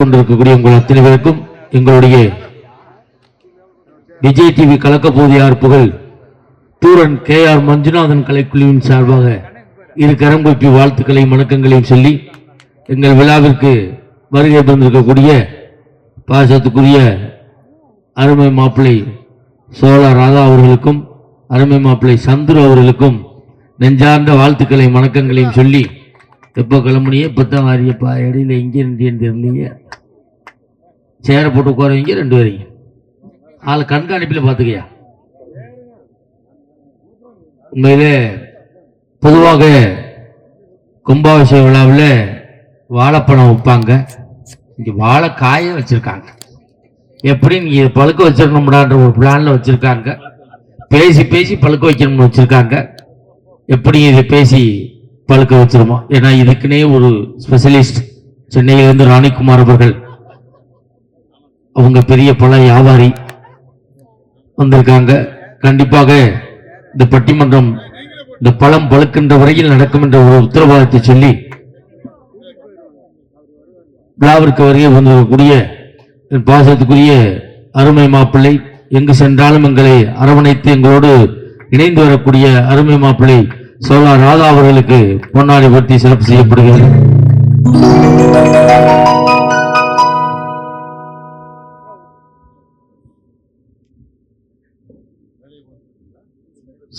கொண்டிருக்கக்கூடிய உங்கள் அத்தனை பேருக்கும் எங்களுடைய விஜய் டிவி கலக்கப்போதியார் புகழ்? தூரன் கே ஆர் மஞ்சுநாதன் கலைக்குழுவின் சார்பாக இரு கரம் கூப்பி வாழ்த்துக்களையும் வணக்கங்களையும் சொல்லி எங்கள் விழாவிற்கு வருகை தந்திருக்கக்கூடிய பாசத்துக்குரிய அருமை மாப்பிள்ளை சோழ ராதா அவர்களுக்கும் அருமை மாப்பிள்ளை சந்துரு அவர்களுக்கும் நெஞ்சார்ந்த வாழ்த்துக்களையும் வணக்கங்களையும் சொல்லி எப்போ கிளம்புனியே? இப்போ தான் வாரியப்பா இடையில எங்கே இருந்தேன்னு தெரியலையே? சேரை போட்டு உட்காருவீங்க ரெண்டு பேரையும். ஆள் கண்காணிப்பில் பார்த்துக்கயா? உண்மையிலே பொதுவாக கும்பாபிஷேக விழாவில் வாழைப்பழம் வைப்பாங்க இங்கே வாழைக்காய வச்சுருக்காங்க. எப்படி? நீங்கள் இதை பழுக்க வச்சிடணும்டான்ற ஒரு பிளானில் வச்சுருக்காங்க. பேசி பேசி பழுக்க வைக்கணும்னு வச்சுருக்காங்க. எப்படி இதை பேசி பழுக்க வச்சிருமா? ஏன்னா இதுக்குன்னே ஒரு ஸ்பெஷலிஸ்ட் சென்னையிலிருந்து ராணிக்குமார் அவர்கள் அவங்க பெரிய பல வியாபாரி வந்திருக்காங்க. கண்டிப்பாக இந்த பட்டிமன்றம் இந்த பழம் பழுக்கின்ற வரையில் நடக்கும் என்ற ஒரு உத்தரவாதத்தை சொல்லி விழாவிற்கு வருகை வந்திருக்கக்கூடிய என் பாசத்துக்குரிய அருமை மாப்பிள்ளை எங்கு சென்றாலும் எங்களை அரவணைத்து எங்களோடு இணைந்து வரக்கூடிய அருமை மாப்பிள்ளை சோழா ராதா அவர்களுக்கு பொன்னாடி பற்றி சிறப்பு செய்யப்படுகிறது.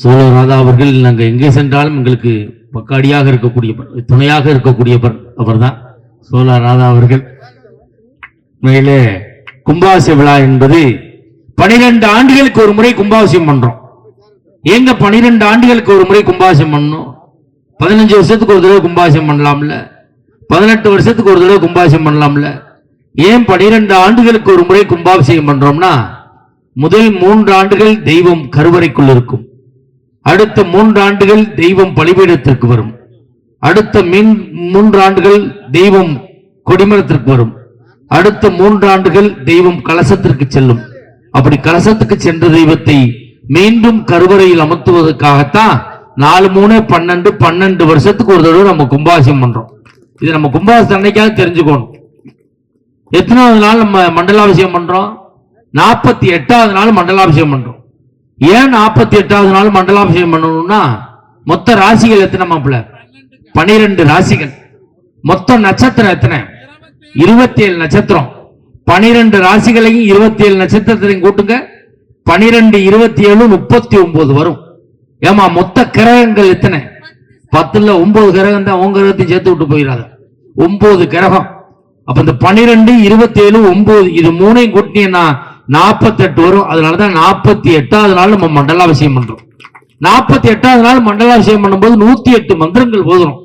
சோழ ராதா அவர்கள் நாங்கள் எங்கே சென்றாலும் எங்களுக்கு பக்காடியாக இருக்கக்கூடிய துணையாக இருக்கக்கூடியவர் அவர்தான். சோழ ராதா அவர்கள். மேலே கும்பாசிய விழா என்பது பனிரெண்டு ஆண்டுகளுக்கு ஒரு முறை கும்பாபிஷேகம் பண்றோம். ஏங்க பனிரெண்டு ஆண்டுகளுக்கு ஒரு முறை கும்பாசம் பண்ணணும்? பதினஞ்சு வருஷத்துக்கு ஒரு தடவை கும்பாசம் பண்ணலாம்ல? பதினெட்டு வருஷத்துக்கு ஒரு தடவை கும்பாசம் பண்ணலாம்ல? ஏன் பனிரெண்டு ஆண்டுகளுக்கு ஒரு முறை கும்பாபிஷேகம் பண்றோம்னா முதல் மூன்று ஆண்டுகள் தெய்வம் கருவறைக்குள் இருக்கும். அடுத்த மூன்று ஆண்டுகள் தெய்வம் பலிபீடத்திற்கு வரும். அடுத்த மீன் மூன்று ஆண்டுகள் தெய்வம் கொடிமரத்திற்கு வரும். அடுத்த மூன்று ஆண்டுகள் தெய்வம் கலசத்திற்கு செல்லும். அப்படி கலசத்துக்கு சென்ற தெய்வத்தை மீண்டும் கருவறையில் அமர்த்துவதற்காகத்தான் நாலு மூணு பன்னெண்டு பன்னெண்டு வருஷத்துக்கு ஒரு தடவை நம்ம கும்பாசியம் பண்றோம். இது நம்ம கும்பாசம் அன்னைக்காக தெரிஞ்சுக்கணும். எத்தனாவது நாள் நம்ம மண்டலாபிஷேகம் பண்றோம்? நாற்பத்தி எட்டாவது நாள் மண்டலாபிஷேகம் பண்றோம். ஏன் நாற்பத்தி எட்டாவது நாள் மண்டலாபிஷேகம் பண்ணணும்னா மொத்த ராசிகள் எத்தனை மாப்பிள்ள பனிரெண்டு ராசிகள். மொத்த நட்சத்திரம் எத்தனை? இருபத்தி ஏழு நட்சத்திரம். பனிரெண்டு ராசிகளையும் இருபத்தி ஏழு நட்சத்திரத்தையும் கூட்டுங்க. பனிரெண்டு இருபத்தி ஏழு முப்பத்தி ஒன்பது வரும். ஏமா மொத்த கிரகங்கள் எத்தனை? பத்துல ஒன்பது கிரகம் தான் உங்க கிரகத்தையும் சேர்த்து விட்டு போயிடாத. ஒன்பது கிரகம். அப்ப இந்த பனிரெண்டு இருபத்தி ஏழு ஒன்பது இது மூணையும் கூட்டினீங்கன்னா நாற்பத்தெட்டு வரும். அதனாலதான் நாற்பத்தி எட்டாவது நாள் நம்ம மண்டலாபிஷேகம் பண்றோம். நாற்பத்தி எட்டாவது நாள் மண்டலாபிஷேகம் பண்ணும்போது நூத்தி எட்டு மந்திரங்கள் ஓதுறோம்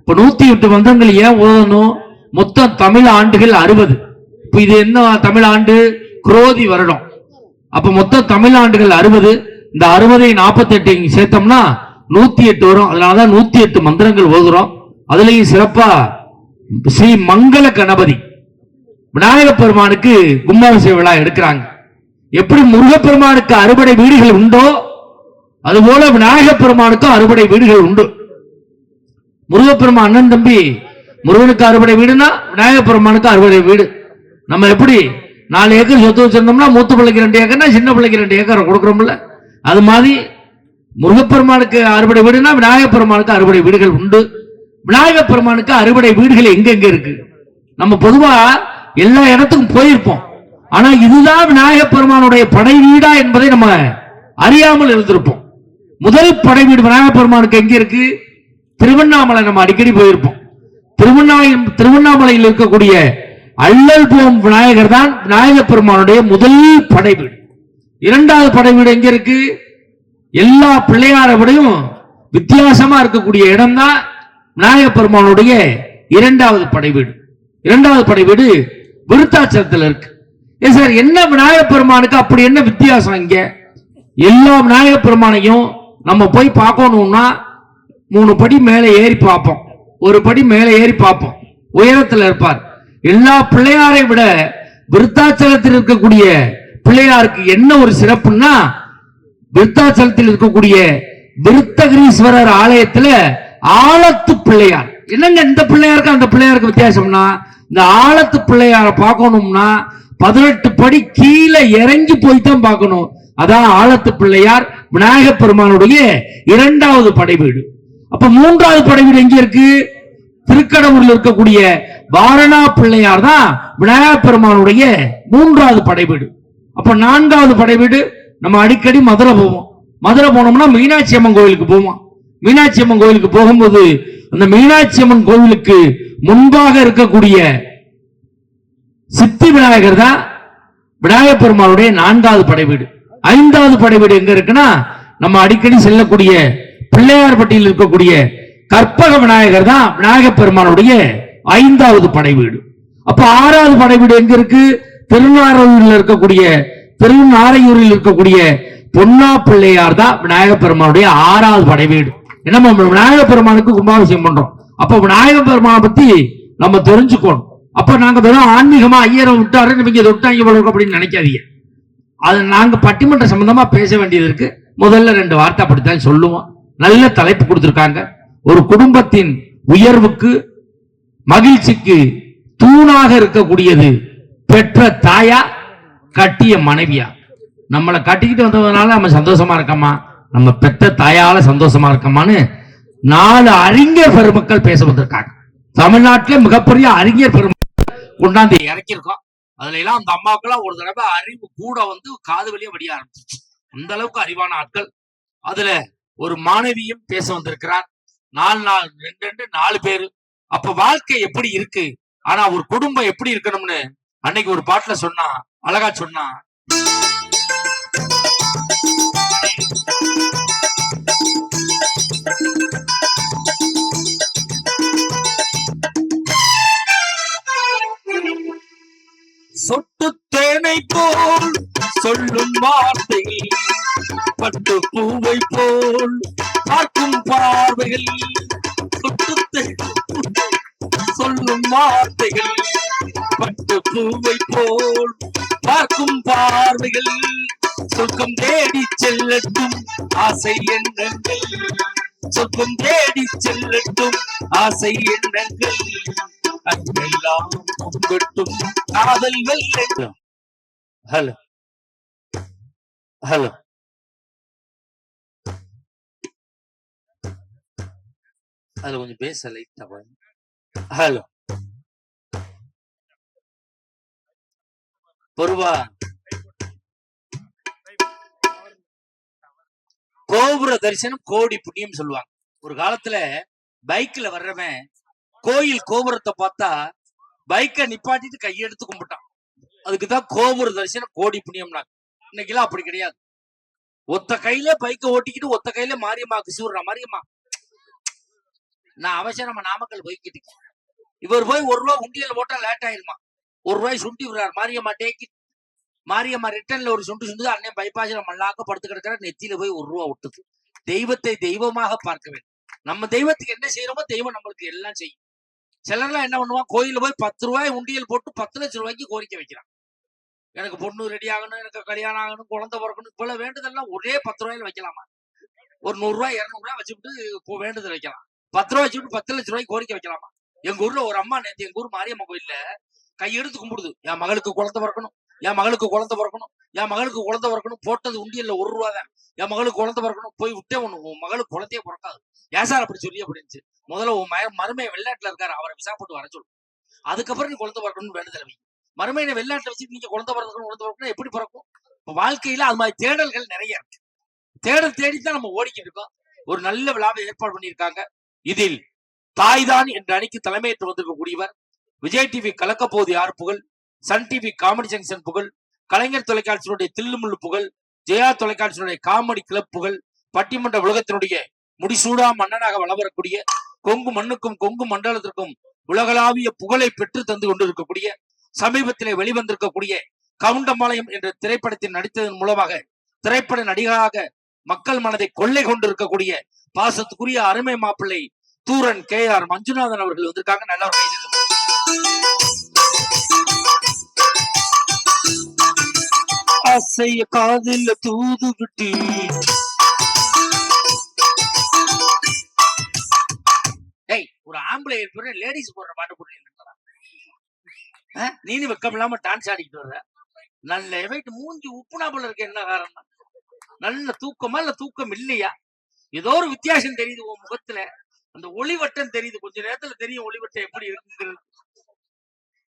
இப்ப நூத்தி எட்டு மந்திரங்கள் ஏன் ஓதணும்? மொத்தம் தமிழ் ஆண்டுகள் அறுபது. இப்ப இது என்ன தமிழ் ஆண்டு? குரோதி வருடம். அப்ப மொத்தம் தமிழ் ஆண்டுகள் அறுபது இந்த அறுபதை நாற்பத்தி எட்டு சேர்த்தோம்னா நூத்தி எட்டு வரும். அதனாலதான் நூத்தி எட்டு மந்திரங்கள் ஓதுறோம். அதுலயும் சிறப்பா ஸ்ரீ மங்கள கணபதி விநாயக பெருமானுக்கு கும்பாபிஷேக விழா எடுக்கிறாங்க. எப்படி முருகப்பெருமானுக்கு அறுபடை வீடுகள் உண்டோ அதுபோல விநாயக பெருமானுக்கும் அறுபடை வீடுகள் உண்டு. முருகப்பெருமான் அண்ணன் தம்பி முருகனுக்கு அறுபடை வீடுனா விநாயக பெருமானுக்கு அறுபடை வீடு. நம்ம எப்படி நாலு ஏக்கர் சொத்து வச்சிருந்தோம்னா மூத்த பிள்ளைக்கு ரெண்டு ஏக்கர்னா சின்ன பிள்ளைக்கு ரெண்டு ஏக்கர் கொடுக்குறோம்ல. அது மாதிரி முருகப்பெருமானுக்கு அறுபடை வீடுனா விநாயகப் பெருமானுக்கு அறுபடை வீடுகள் உண்டு. விநாயகப் பெருமானுக்கு அறுபடை வீடுகள் எங்கெங்கே இருக்குது இருக்கு? நம்ம பொதுவா எல்லா இடத்துக்கும் போயிருப்போம். ஆனா இதுதான் விநாயகப் பெருமானுடைய படை வீடா என்பதை நம்ம அறியாமல் இருந்திருப்போம். முதல் படை வீடு விநாயகப் பெருமானுக்கு எங்க இருக்கு? திருவண்ணாமலை நம்ம அடிக்கடி போயிருப்போம். திருவண்ணாமலை திருவண்ணாமலையில் இருக்கக்கூடிய அள்ளல் போம் விநாயகர் தான் விநாயக பெருமானுடைய முதல் படை வீடு. இரண்டாவது படை வீடு எங்க இருக்கு? எல்லா பிள்ளையாரை விடையும் வித்தியாசமா இருக்கக்கூடிய இடம் தான் விநாயக பெருமானுடைய இரண்டாவது படை வீடு. இரண்டாவது படை வீடு விருத்தாச்சலத்தில் இருக்கு. ஏ சார் என்ன விநாயக பெருமானுக்கு அப்படி என்ன வித்தியாசம் இங்க? எல்லா விநாயக பெருமானையும் நம்ம போய் பார்க்கணும்னா மூணு படி மேலே ஏறி பார்ப்போம். ஒரு படி மேலே ஏறி பார்ப்போம். உயரத்தில் இருப்பார். எல்லா பிள்ளையாரை விட விருத்தாச்சலத்தில் இருக்கக்கூடிய பிள்ளையாருக்கு என்ன ஒரு சிறப்புன்னா விருத்தாச்சலத்தில் இருக்கக்கூடிய விருத்தகிரீஸ்வரர் ஆலயத்துல ஆலத்து பிள்ளையார். என்னங்க இந்த பிள்ளையாருக்கு அந்த பிள்ளையாருக்கு வித்தியாசம்னா இந்த ஆழத்து பிள்ளையார பார்க்கணும்னா பதினெட்டு படி கீழே இறங்கி போய் தான் பார்க்கணும். அதான் ஆழத்து பிள்ளையார் விநாயகப் பெருமானுடைய இரண்டாவது படை வீடு அப்ப மூன்றாவது படை வீடு எங்க இருக்கு? திருக்கடவுரில் இருக்கக்கூடிய வாரணா பிள்ளையார் தான் விநாயகப் பெருமானுடைய மூன்றாவது படை வீடு அப்ப நான்காவது படை வீடு நம்ம அடிக்கடி மதுரை போவோம். மதுரை போனோம்னா மீனாட்சி அம்மன் கோயிலுக்கு போவோம். மீனாட்சி அம்மன் கோயிலுக்கு போகும்போது அந்த மீனாட்சி அம்மன் கோவிலுக்கு முன்பாக இருக்கக்கூடிய சித்தி விநாயகர் தான் விநாயகப் பெருமானுடைய நான்காவது படை வீடு ஐந்தாவது படை வீடு எங்க இருக்குன்னா நம்ம அடிக்கடி செல்லக்கூடிய பிள்ளையார்பட்டியில் இருக்கக்கூடிய கற்பக விநாயகர் தான் விநாயகப் பெருமானுடைய ஐந்தாவது படை வீடு அப்ப ஆறாவது படை வீடு எங்க இருக்கு? திருநாரையூரில் இருக்கக்கூடிய திருநாரையூரில் இருக்கக்கூடிய பொன்னா பிள்ளையார் தான் விநாயக பெருமானுடைய ஆறாவது படை வீடு ஏன்னா நம்ம விநாயக பெருமானுக்கு கும்பாபிஷேகம் பண்றோம். அப்ப விநாயக பெருமானை பத்தி நம்ம தெரிஞ்சுக்கணும். அப்ப நாங்க வெறும் ஆன்மீகமா ஐயரை விட்டாரு நீங்க இதை இவ்வளவு அப்படின்னு நினைக்காதீங்க. அது நாங்க பட்டிமன்ற சம்பந்தமா பேச வேண்டியது இருக்கு. முதல்ல ரெண்டு வார்த்தை அப்படித்தான் சொல்லுவோம். நல்ல தலைப்பு கொடுத்திருக்காங்க. ஒரு குடும்பத்தின் உயர்வுக்கு மகிழ்ச்சிக்கு தூணாக இருக்கக்கூடியது பெற்ற தாயா கட்டிய மனைவியா? நம்மளை கட்டிக்கிட்டு வந்ததுனால நம்ம சந்தோஷமா இருக்கோமா? நம்ம பெற்ற தாயால சந்தோஷமா இருக்கோமான்னு நாலு அறிஞர் பெருமக்கள் பேச வந்திருக்காங்க. தமிழ்நாட்டிலே மிகப்பெரிய அறிஞர் பெருமக்கள் கொண்டாந்து இறக்கியிருக்கோம் அதுல எல்லாம் அந்த அம்மாக்கெல்லாம் ஒரு தடவை அறிவு கூட வந்து காது வழியா வடிய ஆரம்பிச்சிச்சு அந்த அளவுக்கு அறிவான ஆட்கள். அதுல ஒரு மாணவியும் பேச வந்திருக்கிறார். நாலு நாள் ரெண்டு ரெண்டு நாலு பேரு. அப்ப வாழ்க்கை எப்படி இருக்கு? ஆனா ஒரு குடும்பம் எப்படி இருக்கணும்னு அன்னைக்கு ஒரு பாட்டுல சொன்னா அழகா சொன்னா சொட்டு தேனை போல் சொல்லும் வார்த்தை பட்டு பூவை போல் பார்க்கும் பார்வைகள் சொட்டு தேனை சொல்லும் வார்த்தைகள் பட்டு பூவை போல் பார்க்கும் பார்வைகள் சொர்க்கம் தேடி செல்லட்டும் ஆசை எண்ணங்கள். சொர்க்கம் தேடி செல்லட்டும் ஆசை எண்ணங்கள். அங்கெல்லாம் பொங்கட்டும் காதல் வெல்லட்டும் ஹலோ. ஹலோ. அதுல கொஞ்சம் பேச லைட்டா ஹலோ. பொறுவா. கோபுர தரிசனம் கோடி புண்ணியம் சொல்லுவாங்க. ஒரு காலத்துல பைக்ல வர்றவன் கோயில் கோபுரத்தை பார்த்தா பைக்கை நிப்பாட்டிட்டு கையெடுத்து கும்பிட்டான். அதுக்குதான் கோபுர தரிசனம் கோடி புண்ணியம்னாங்க. இன்னைக்கெல்லாம் அப்படி கிடையாது. ஒத்த கையில பைக்கை ஓட்டிக்கிட்டு ஒத்த கையில மாரியம்மா சூடுறா மாரியம்மா. நான் அவசியம் நம்ம நாமக்கல் போய்கிட்டு இவர் போய் ஒரு ரூபா உண்டியல் போட்டா லேட் ஆயிருமா? ஒரு ரூபாய் சுண்டி விடுறார். மாரியம்மா டேக்கி மாரியம்மா ரிட்டர்ன்ல ஒரு சுண்டு சுண்டு அண்ணன் பைபாஸ்ல மல்லாக்க படுத்து கிடக்கிற நெத்தியில போய் ஒரு ரூபா விட்டுது தெய்வத்தை தெய்வமாக பார்க்க வேண்டும். நம்ம தெய்வத்துக்கு என்ன செய்யறோமோ தெய்வம் நம்மளுக்கு எல்லாம் செய்யும். சிலர்லாம் என்ன பண்ணுவான் கோயில போய் பத்து ரூபாய் உண்டியல் போட்டு பத்து லட்சம் ரூபாய்க்கு கோரிக்கை வைக்கிறான் எனக்கு பொண்ணு ரெடி ஆகணும் எனக்கு கல்யாணம் ஆகணும் குழந்தை பிறக்கணும் இப்ப வேண்டுதல்லாம் ஒரே பத்து ரூபாயில வைக்கலாமா? ஒரு நூறு ரூபாய் இருநூறு ரூபாய் வச்சுட்டு வேண்டுதல் வைக்கலாம். பத்து ரூபாய் வச்சுட்டு பத்து லட்சம் ரூபாய்க்கு கோரிக்கை வைக்கலாமா? எங்க ஊர்ல ஒரு அம்மா நேத்து எங்க ஊர் மாரியம்மா கோயில்ல கையெடுத்து கும்பிடுது. என் மகளுக்கு குழந்தை பிறக்கணும். என் மகளுக்கு குழந்தை பிறக்கணும். என் மகளுக்கு குழந்தை பிறக்கணும். போட்டது உண்டியல்ல ஒரு ரூபா தான். என் மகளுக்கு குழந்தை பிறக்கணும். போய் விட்டே ஒண்ணு. உன் மகளுக்கு குழந்தைய பிறக்காது. ஏன் சார் அப்படி சொல்லி அப்படின்ச்சு முதல்ல உன் மய மருமையை வெளிநாட்டுல இருக்காரு. அவரை விசா போட்டு வர சொல்லு. அதுக்கப்புறம் நீ குழந்தை பிறக்கணும்னு வேண்டுதல் வை. மறுமையை வெளிநாட்டுல வச்சுட்டு நீங்க குழந்தை பிறக்கணும் குழந்தை பிறக்கணும் எப்படி பிறக்கும்? இப்போ வாழ்க்கையில அது மாதிரி தேடல்கள் நிறைய இருக்கு. தேடல் தேடித்தான் நம்ம ஓடிக்கிட்டு இருக்கோம். ஒரு நல்ல விழாவை ஏற்பாடு பண்ணியிருக்காங்க. இதில் தாய்தான் என்ற அணிக்கு தலைமையேற்று வந்திருக்கக்கூடியவர் விஜய் டிவி கலக்க யார் புகழ்? சன் டிவி காமெடி ஜங்ஷன் புகழ். கலைஞர் தொலைக்காட்சியினுடைய தில்லுமுள்ளு புகழ். ஜெயா தொலைக்காட்சியினுடைய காமெடி கிளப் புகழ். பட்டிமன்ற உலகத்தினுடைய முடிசூடா மன்னனாக வளவரக்கூடிய கொங்கு மண்ணுக்கும் கொங்கு மண்டலத்திற்கும் உலகளாவிய புகழை பெற்று தந்து கொண்டிருக்கக்கூடிய சமீபத்திலே வெளிவந்திருக்கக்கூடிய கவுண்டம்பாளையம் என்ற திரைப்படத்தில் நடித்ததன் மூலமாக திரைப்பட நடிகராக மக்கள் மனதை கொள்ளை கொண்டிருக்கக்கூடிய பாசத்துக்குரிய அருமை மாப்பிள்ளை தூரன் கே ஆர் மஞ்சுநாதன் அவர்கள் வந்திருக்காங்க. நல்ல ஆசைய காதில் தூது விட்டு. ஒரு ஆம்பளை இருக்கிற லேடிஸ் போடுற பாட்டு போட்டு நீனு வெக்கம் இல்லாம டான்ஸ் ஆடிக்கிட்டு வர்ற. நல்ல எவைட்டு மூஞ்சி உப்புனா போல இருக்க என்ன காரணம் நல்ல தூக்கமா இல்ல தூக்கம் இல்லையா? ஏதோ ஒரு வித்தியாசம் தெரியுது உன் முகத்துல. அந்த ஒளிவட்டம் தெரியுது. கொஞ்ச நேரத்துல தெரியும் ஒளிவட்டம் எப்படி இருக்குங்கிறது.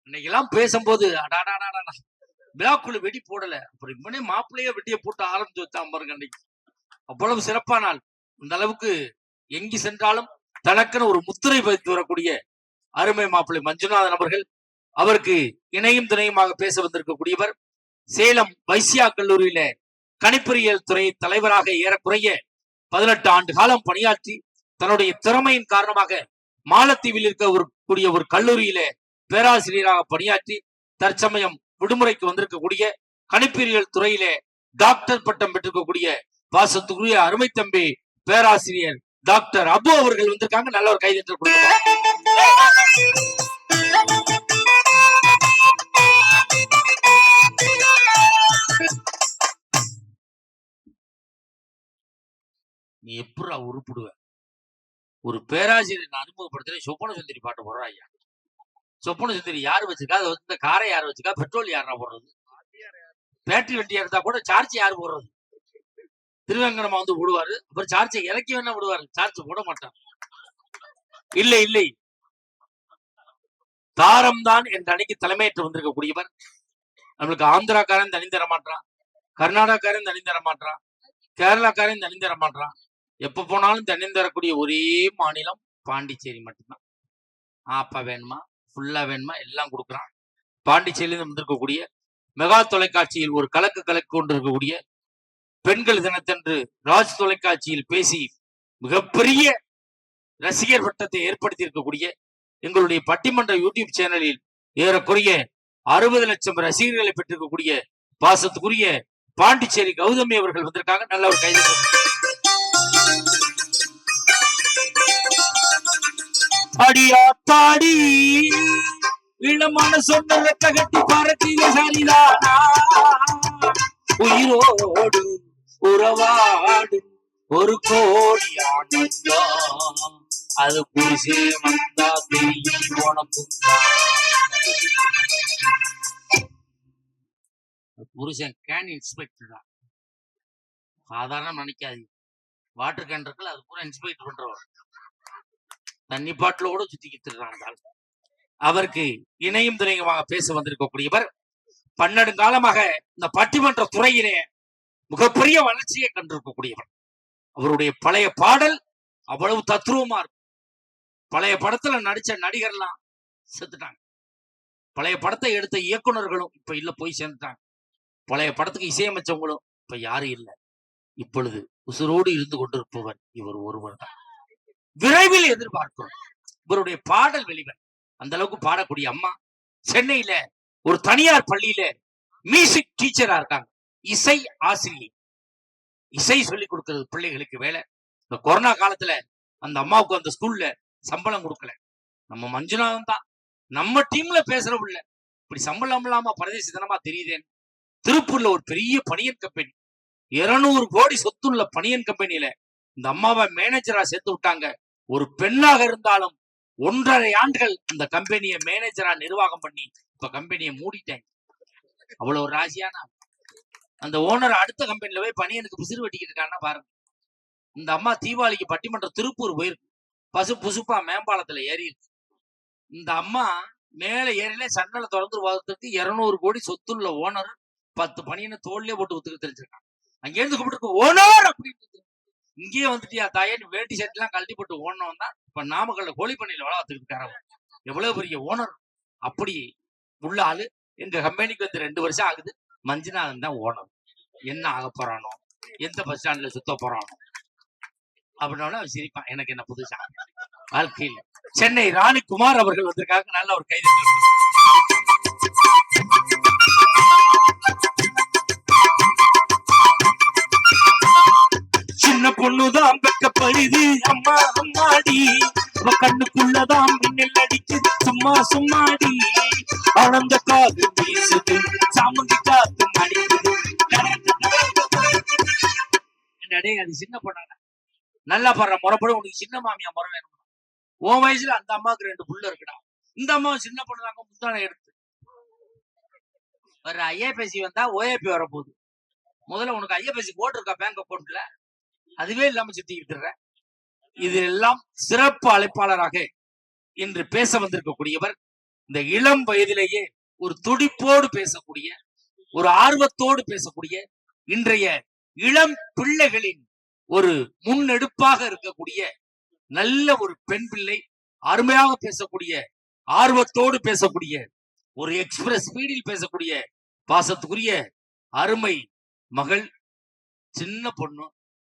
இன்னைக்கு எல்லாம் பேசும்போது அடாடாடாடா விழாக்குள்ள வெடி போடல. அப்புறம் இவனே மாப்பிள்ளையே வெட்டிய போட்டு ஆரம்பிச்சு வச்சான் பாருங்க அன்னைக்கு. அவ்வளவு சிறப்பான நாள். அந்த அளவுக்கு எங்கு சென்றாலும் தனக்குன்னு ஒரு முத்திரை பதித்து வரக்கூடிய அருமை மாப்பிள்ளை மஞ்சுநாதன் அவர்கள் அவருக்கு இணையும் துணையுமாக பேச வந்திருக்கக்கூடியவர் சேலம் வைசியா கல்லூரியில கணிப்பொறியியல் துறை தலைவராக ஏறக்குறைய பதினெட்டு ஆண்டு காலம் பணியாற்றி தன்னுடைய திறமையின் காரணமாக மாலத்தீவில் இருக்க ஒரு கூடிய ஒரு கல்லூரியில பேராசிரியராக பணியாற்றி தற்சமயம் விடுமுறைக்கு வந்திருக்கக்கூடிய கணிப்பீரியல் துறையிலே டாக்டர் பட்டம் பெற்றிருக்கக்கூடிய பாசத்துக்குரிய அருமை தம்பி பேராசிரியர் டாக்டர் அபு அவர்கள் வந்திருக்காங்க. நல்ல ஒரு கைதட்டல் நீ எப்படா உருப்பிடுவ? ஒரு பேராசிரியர் நான் அனுபவப்படுத்துறேன். சொப்பன சுந்தரி பாட்டு போடுறா ஐயா. சொப்பன சுந்தரி யாரு வச்சிருக்கா? அது வந்து காரை யார் வச்சிருக்கா? பெட்ரோல் யாரா போடுறது? பேட்டரி வண்டியா இருந்தா கூட சார்ஜ் யார் போடுறது? திருவேங்கடமா வந்து விடுவாரு அப்புறம் சார்ஜை இறக்கி வேணா விடுவாரு. சார்ஜ் போட மாட்டார். இல்லை இல்லை. தாரம் தான் என்ற அணிக்கு தலைமையேற்று வந்திருக்கக்கூடியவர். நம்மளுக்கு ஆந்திராக்காரன் தனி தர மாட்டான் கர்நாடகாக்காரன் தனி தர மாட்டான் கேரளாக்காரன் தனி தர மாட்டான் எப்ப போனாலும் தனி தரக்கூடிய ஒரே மாநிலம் பாண்டிச்சேரி மட்டும்தான். ஆப்பா வேணுமா? ஃபுல்லா வேணுமா? எல்லாம் கொடுக்குறான். பாண்டிச்சேரியிலிருந்து வந்திருக்கக்கூடிய மெகா தொலைக்காட்சியில் ஒரு கலக்கு கலக்கு கொண்டிருக்கக்கூடிய பெண்கள் தினத்தன்று ராஜ் தொலைக்காட்சியில் பேசி மிகப்பெரிய ரசிகர் வட்டத்தை ஏற்படுத்தி இருக்கக்கூடிய எங்களுடைய பட்டிமன்ற யூடியூப் சேனலில் ஏறக்குறைய அறுபது லட்சம் ரசிகர்களை பெற்றிருக்கக்கூடிய பாசத்துக்குரிய பாண்டிச்சேரி கௌதமி அவர்கள் வந்திருக்காங்க. நல்ல ஒரு கைது அடியாத்தாடி இளமான சொன்ன ரெக்க கட்டி பறக்கிற சரிதானா உயிரோடு உறவாடு ஒரு கோடி ஆனந்தம் அது புரிசே வந்தா தெரியும் உனக்கும் புருஷன் கேன் இன்ஸ்பெக்டரா சாதாரண நினைக்காது வாட்டர் கேன் இருக்குல்ல அது பூரா இன்ஸ்பெக்ட் பண்றவர். தண்ணி பாட்டிலோட சுத்திக்கிட்டு அவருக்கு இணையும் துணையுமாக பேச வந்திருக்கக்கூடியவர் பன்னெண்டு காலமாக இந்த பட்டிமன்ற துறையிலே மிகப்பெரிய வளர்ச்சியை கண்டிருக்கக்கூடியவர். அவருடைய பழைய பாடல் அவ்வளவு தத்ரூபமா இருக்கும். பழைய படத்துல நடிச்ச நடிகர்லாம் செத்துட்டாங்க. பழைய படத்தை எடுத்த இயக்குனர்களும் இப்ப இல்ல போய் சேர்ந்துட்டாங்க. பழைய படத்துக்கு இசையமைச்சவங்களும் இப்ப யாரும் இல்லை. இப்பொழுது உசுரோடு இருந்து கொண்டிருப்பவர் இவர் ஒருவர் தான் விரைவில் எதிர்பார்க்கிறோம். இவருடைய பாடல் வெளிவர் அந்த அளவுக்கு பாடக்கூடிய அம்மா. சென்னையில ஒரு தனியார் பள்ளியில மியூசிக் டீச்சரா இருக்காங்க. இசை ஆசிரியை இசை சொல்லி கொடுக்கிறது பிள்ளைகளுக்கு வேலை. இந்த கொரோனா காலத்துல அந்த அம்மாவுக்கு அந்த ஸ்கூல்ல சம்பளம் கொடுக்கல. நம்ம மஞ்சுநாதன் தான். நம்ம டீம்ல பேசுற உள்ள இப்படி சம்பளம் இல்லாம பரதேசித்தனமா தெரியுதேன் திருப்பூர்ல ஒரு பெரிய பனியன் கம்பெனி இருநூறு கோடி சொத்துள்ள பனியன் கம்பெனியில இந்த அம்மாவை மேனேஜரா சேர்த்து விட்டாங்க. ஒரு பெண்ணாக இருந்தாலும் ஒன்றரை ஆண்டுகள் அந்த கம்பெனியை மேனேஜரா நிர்வாகம் பண்ணி இப்ப கம்பெனியை மூடிட்டாங்க அவ்வளவு ராசியான அந்த ஓனர் அடுத்த கம்பெனில போய் பனியனுக்கு பிசிறு வெட்டிக்கிட்டு இருக்கான்னா பாருங்க. இந்த அம்மா தீபாவளிக்கு பட்டிமன்றம் திருப்பூர் போயிருக்கு. பசு புசுப்பா மேம்பாலத்துல ஏறி இருக்கு. இந்த அம்மா மேல ஏறில சன்னல திறந்து வரதுக்கு இருநூறு கோடி சொத்துள்ள ஓனர் பத்து பணியின தோல்லே போட்டு ஒத்துக்க தெரிஞ்சிருக்காங்க. அங்க இருந்து கூப்பிட்டு ஓனர் அப்படின்னு இங்கேயே வந்துட்டியா தாயேன்னு வேட்டி ஷர்ட் எல்லாம் கழட்டி போட்டு ஓடணும் தான் இப்ப நாமக்கல்ல கோழி பண்ணையில வளர்த்துக்கிட்டு இருக்காரு எவ்வளவு பெரிய ஓனர் அப்படி உள்ள ஆளு. எங்க கம்பெனிக்கு வந்து ரெண்டு வருஷம் ஆகுது. மஞ்சுநாதன் தான் ஓனர் என்ன ஆக போறானோ எந்த பஸ் ஸ்டாண்ட்ல சுத்த போறானோ. அப்படின்னா சிரிப்பான். எனக்கு என்ன புதுசா? வாழ்க்கையில். சென்னை ராணி குமார் அவர்கள் வந்திருக்காங்க. நல்ல ஒரு கைது. சின்ன பொண்ணுதான் வெக்கப்படுது அம்மா அம்மாடி. அவ கண்ணுக்குள்ளதான் மின்னல் அடிக்குது. சும்மா சும்மாடி. அளந்த காது வீசுது. சாமந்தி காத்து மடிக்குது அடே அது சின்ன பொண்ணாடா. நல்லா பாடுற. முறைப்பட உனக்கு சின்ன மாமியா முறை வேணும் உன் வயசுல அந்த அம்மாவுக்கு ரெண்டு புள்ள இருக்குடா. இந்த அம்மா சின்ன பொண்ணுதாங்க முந்தானை எடுத்து. வர்ற ஐஏபிஎஸ்சி வந்தா ஓஏபி வரப்போகுது. முதல்ல உனக்கு ஐஏபிஎஸ்சி போட்டிருக்கா பேங்க் அக்கௌண்ட்ல அதுவே இல்லாம சுத்திக்கிட்டு இருக்க. இது எல்லாம் சிறப்பு அழைப்பாளராக இன்று பேச வந்திருக்கக்கூடியவர் இந்த இளம் வயதிலேயே ஒரு துடிப்போடு பேசக்கூடிய ஒரு ஆர்வத்தோடு பேசக்கூடிய இன்றைய இளம் பிள்ளைகளின் ஒரு முன்னெடுப்பாக இருக்கக்கூடிய நல்ல ஒரு பெண் பிள்ளை அருமையாக பேசக்கூடிய ஆர்வத்தோடு பேசக்கூடிய ஒரு எக்ஸ்பிரஸ் ஸ்பீடில் பேசக்கூடிய பாசத்துக்குரிய அருமை மகள் சின்ன பொண்ணு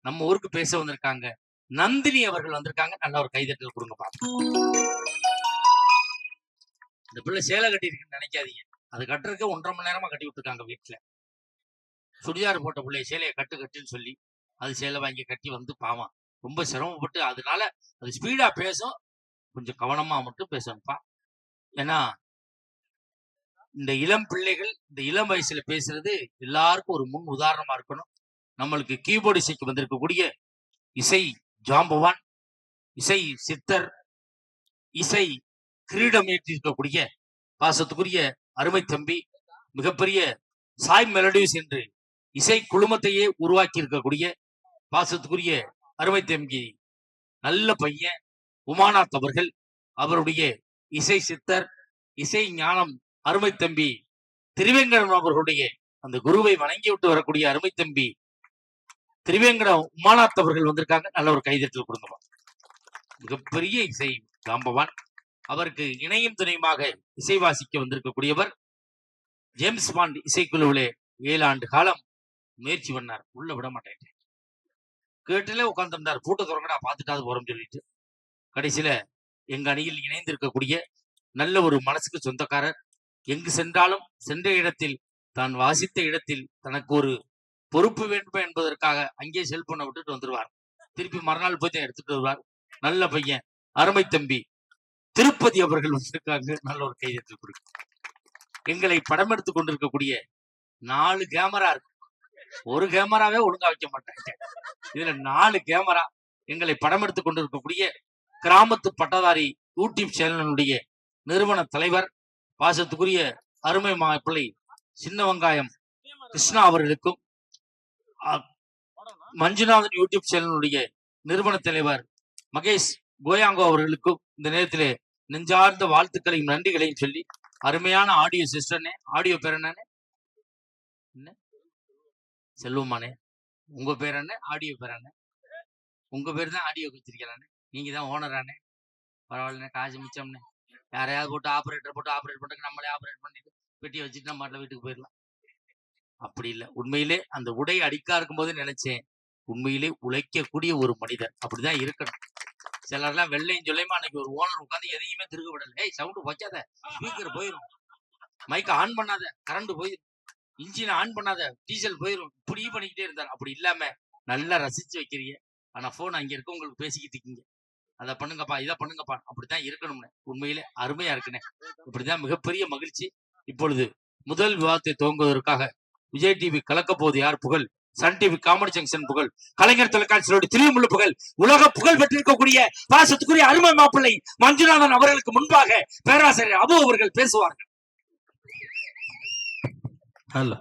நம்ம ஊருக்கு பேச வந்திருக்காங்க. நந்தினி அவர்கள் வந்திருக்காங்க. நல்ல ஒரு கைதட்டல் கொடுங்க பாப்போம். இந்த பிள்ளை சேலை கட்டி இருக்குன்னு நினைக்காதீங்க. அது கட்டுறதுக்கு ஒன்றரை மணி நேரமா கட்டி விட்டுருக்காங்க வீட்டுல சுடிதார் போட்ட பிள்ளைய சேலையை கட்டு கட்டுன்னு சொல்லி அது சேலை வாங்கி கட்டி வந்து பாவம் ரொம்ப சிரமப்பட்டு அதனால அது ஸ்பீடா பேசும். கொஞ்சம் கவனமா மட்டும் பேசணும்ப்பா ஏன்னா இந்த இளம் பிள்ளைகள் இந்த இளம் வயசுல பேசுறது எல்லாருக்கும் ஒரு முன் உதாரணமா இருக்கணும். நம்மளுக்கு கீபோர்டு இசைக்கு வந்திருக்கக்கூடிய இசை ஜாம்பவான் இசை சித்தர் இசை கிரீடம் ஏற்றிருக்கக்கூடிய பாசத்துக்குரிய அருமை தம்பி மிகப்பெரிய சாய் மெலடிஸ் என்று இசை குழுமத்தையே உருவாக்கி இருக்கக்கூடிய பாசத்துக்குரிய அருமை தம்பி நல்ல பையன் உமானாத் அவர்கள். அவருடைய இசை சித்தர் இசை ஞானம் அருமை தம்பி திருவேங்கடம் அவர்களுடைய அந்த குருவை வணங்கி விட்டு வரக்கூடிய அருமை தம்பி திரிவேங்கடம் உமாநாத் அவர்கள் வந்திருக்காங்க. நல்ல ஒரு கைதட்டல் கொடுங்கப்பா மிகப்பெரிய இசை ஜாம்பவான் அவருக்கு இணையும் துணையுமாக இசை வாசிக்க வந்திருக்கக்கூடியவர் ஜேம்ஸ் பாண்ட் இசைக்குழுவிலே ஏழு ஆண்டு காலம் முயற்சி பண்ணார். உள்ள விட மாட்டேன் கேட்டுல உட்காந்துருந்தார் கூட்ட துறங்கடா பார்த்துட்டாது போறோம் சொல்லிட்டு. கடைசியில எங்க அணியில் இணைந்திருக்கக்கூடிய நல்ல ஒரு மனசுக்கு சொந்தக்காரர். எங்கு சென்றாலும் சென்ற இடத்தில் தான் வாசித்த இடத்தில் தனக்கு ஒரு பொறுப்பு வேண்டும் என்பதற்காக அங்கே செல்போனை விட்டுட்டு வந்துருவார். திருப்பி மறுநாள் போய் தான் எடுத்துட்டு வருவார். நல்ல பையன் அருமை தம்பி. திருப்பதி அவர்கள் வந்திருக்காங்க. நல்ல ஒரு கையெழுத்து கொடுக்கு எங்களை படம் எடுத்து கொண்டிருக்கக்கூடிய நாலு கேமரா இருக்கு. ஒரு கேமராவே ஒழுங்கா வைக்க மாட்டாங்க. இதுல நாலு கேமரா எங்களை படம் எடுத்து கொண்டிருக்கக்கூடிய கிராமத்து பட்டதாரி யூடியூப் சேனலினுடைய நிறுவன தலைவர் பாசத்துக்குரிய அருமை மாப்பிள்ளை சின்ன வெங்காயம் கிருஷ்ணா அவர்களுக்கும் மஞ்சுநாதன் யூடியூப் சேனலுடைய நிறுவன தலைவர் மகேஷ் கோயாங்கோ அவர்களுக்கும் இந்த நேரத்திலே நெஞ்சார்ந்த வாழ்த்துக்களையும் நன்றிகளையும் சொல்லி அருமையான ஆடியோ சிஸ்டர்னே ஆடியோ பேர் என்னன்னு? என்ன? செல்வமானே உங்க பேர் என்ன? ஆடியோ பேர் என்ன? உங்க பேர் தான் ஆடியோ வச்சிருக்கிறானே நீங்க தான் ஓனரானே பரவாயில்லண்ணே காசு மிச்சம்னே யாரையாவது போட்டு ஆப்ரேட்டர் போட்டு ஆப்ரேட் பண்ணுறதுக்கு நம்மளே ஆப்ரேட் பண்ணிட்டு பெட்டியை வச்சுட்டு நம்ம வீட்டுக்கு போயிடலாம். அப்படி இல்லை. உண்மையிலே அந்த உடை அடிக்கா இருக்கும்போது நினைச்சேன் உண்மையிலே உழைக்கக்கூடிய ஒரு மனிதர். அப்படிதான் இருக்கணும். சிலர்லாம் வெள்ளையும் சொல்லையுமா அன்னைக்கு ஒரு ஓனர் உட்காந்து எதையுமே திருக விடல. ஏய் சவுண்டு வைக்காத ஸ்பீக்கர் போயிடும் மைக்க ஆன் பண்ணாத. கரண்ட் போயிடும் இன்ஜினை ஆன் பண்ணாத. டீசல் போயிடும் இப்படி பண்ணிக்கிட்டே இருந்தார். அப்படி இல்லாம நல்லா ரசிச்சு வைக்கிறீங்க. ஆனா போன் அங்க இருக்க உங்களுக்கு பேசிக்கிட்டு இருக்கீங்க. அதை பண்ணுங்கப்பா இதை பண்ணுங்கப்பா. அப்படித்தான் இருக்கணும்னு. உண்மையிலே அருமையா இருக்குனே. இப்படிதான் மிகப்பெரிய மகிழ்ச்சி. இப்பொழுது முதல் விவாதத்தை துவங்குவதற்காக விஜய் டிவி கலக்க போது யார் புகழ்? சன் டிவி காமெடி ஜங்ஷன் புகழ். கலைஞர் தொலைக்காட்சியோட திருமுள்ள புகழ். உலக புகழ் பெற்றிருக்கக்கூடிய பாசத்துக்குரிய அருமை மாப்பிள்ளை மஞ்சுநாதன் அவர்களுக்கு முன்பாக பேராசிரியர் அபு அவர்கள் பேசுவார்கள். ஹலோ.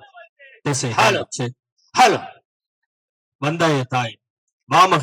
சரி. ஹலோ. வந்தாய தாய். வாமக